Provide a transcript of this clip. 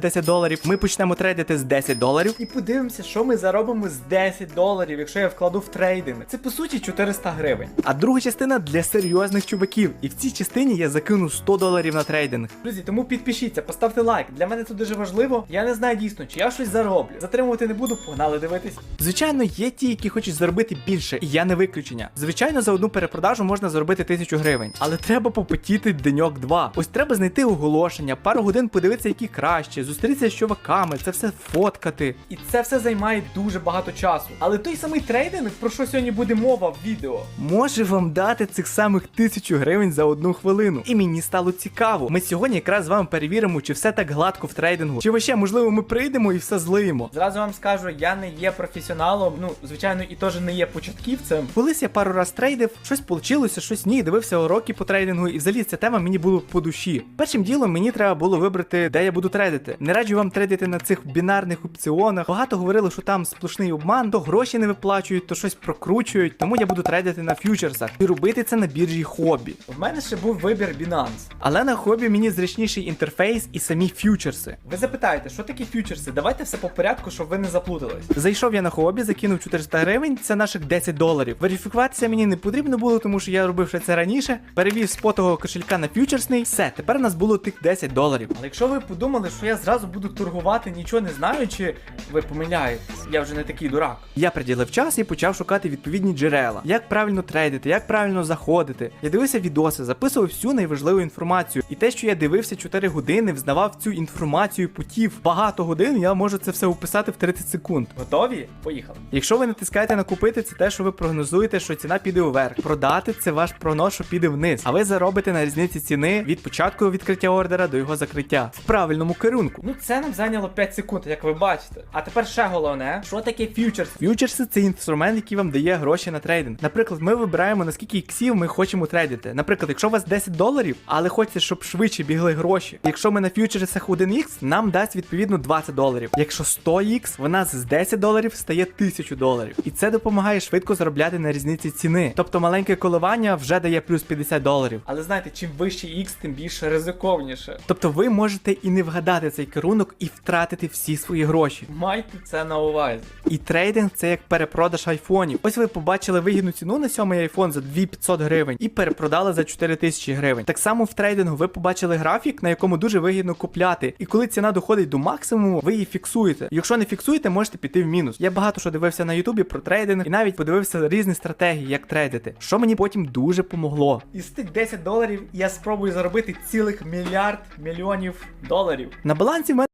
10 доларів. Ми почнемо трейдити з 10 доларів. І подивимося, що ми заробимо з 10 доларів, якщо я вкладу в трейдинг. Це по суті 400 гривень. А друга частина для серйозних чуваків. І в цій частині я закину 100 доларів на трейдинг. Друзі, тому підпишіться, поставте лайк. Для мене це дуже важливо. Я не знаю дійсно, чи я щось зароблю. Затримувати не буду, погнали дивитись. Звичайно, є ті, які хочуть заробити більше, і я не виключення. Звичайно, за одну перепродажу можна заробити тисячу гривень, але треба попотіти деньок два. Ось треба знайти оголошення, пару годин подивитися, які краще, зустрітися з чуваками, це все фоткати. І це все займає дуже багато часу. Але той самий трейдинг, про що сьогодні буде мова в відео. Може вам дати цих самих тисячу гривень за одну хвилину. І мені стало цікаво. Ми сьогодні якраз з вами перевіримо, чи все так гладко в трейдингу, чи вообще, можливо, ми прийдемо і все злиємо. Зразу вам скажу, я не є професіоналом, ну, звичайно, і теж не є початківцем. Колись я пару раз трейдив, щось получилося, щось ні, дивився уроки по трейдингу, і взагалі ця тема мені було по душі. Першим ділом мені треба було вибрати, де я буду трейдити. Не раджу вам трейдити на цих бінарних опціонах. Багато говорили, що там сплошний обман, то гроші не виплачують, то щось прокручують. Тому я буду трейдити на фьючерсах і робити це на біржі хобі. У мене ще був вибір Binance. Але на хобі мені зручніший інтерфейс і самі фьючерси. Ви запитаєте, що таке фьючерси? Давайте все по порядку, щоб ви не заплутались. Зайшов я на хобі, закинув 400 гривень, це наших 10 доларів. Верифікуватися мені не потрібно було, тому що я робив ще це раніше. Перевів з потого кошелька на фьючерсний. Все, тепер у нас було тих 10 доларів. Але якщо ви подумали, що я зразу буду торгувати, нічого не знаючи, ви помиляєтесь. Я вже не такий дурак. Я приділив час і почав шукати відповідні джерела, як правильно трейдити, як правильно заходити. Я дивився відоси, записував всю найважливу інформацію. І те, що я дивився 4 години, взнавав цю інформацію путів. Багато годин я можу це все описати в 30 секунд. Готові? Поїхали. Якщо ви натискаєте на купити, це те, що ви прогнозуєте, що ціна піде вверх. Продати це ваш прогноз, що піде вниз. А ви заробите на різниці ціни від початку відкриття ордера до його закриття в правильному керунку. Ну це нам зайняло 5 секунд, як ви бачите. А тепер ще головне, що таке фьючерс? Ф'ючерси це інструмент, який вам дає гроші на трейдинг. Наприклад, ми вибираємо наскільки іксів ми хочемо трейдити. Наприклад, якщо у вас 10 доларів, але хочеться, щоб швидше бігли гроші. Якщо ми на ф'ючерсах 1х, нам дасть відповідно 20 доларів. Якщо 100х, вона з 10 доларів стає 1000 доларів. І це допомагає швидко заробляти на різниці ціни. Тобто маленьке коливання вже дає плюс 50 доларів. Але знаєте, чим вищий X, тим більше ризиковніше. Тобто ви можете і не вгадати цей керунок і втратити всі свої гроші. Майте це на увазі. І трейдинг це як перепродаж айфонів. Ось ви побачили вигідну ціну на сьомий айфон за 2500 гривень і перепродали за 4000 гривень. Так само в трейдингу ви побачили графік, на якому дуже вигідно купляти. І коли ціна доходить до максимуму, ви її фіксуєте. Якщо не фіксуєте, можете піти в мінус. Я багато що дивився на Ютубі про трейдинг і навіть подивився різні стратегії, як трейдити, що мені потім дуже помогло. Із тих 10 доларів я спробую заробити цілих мільярд мільйонів доларів. На балансі в мене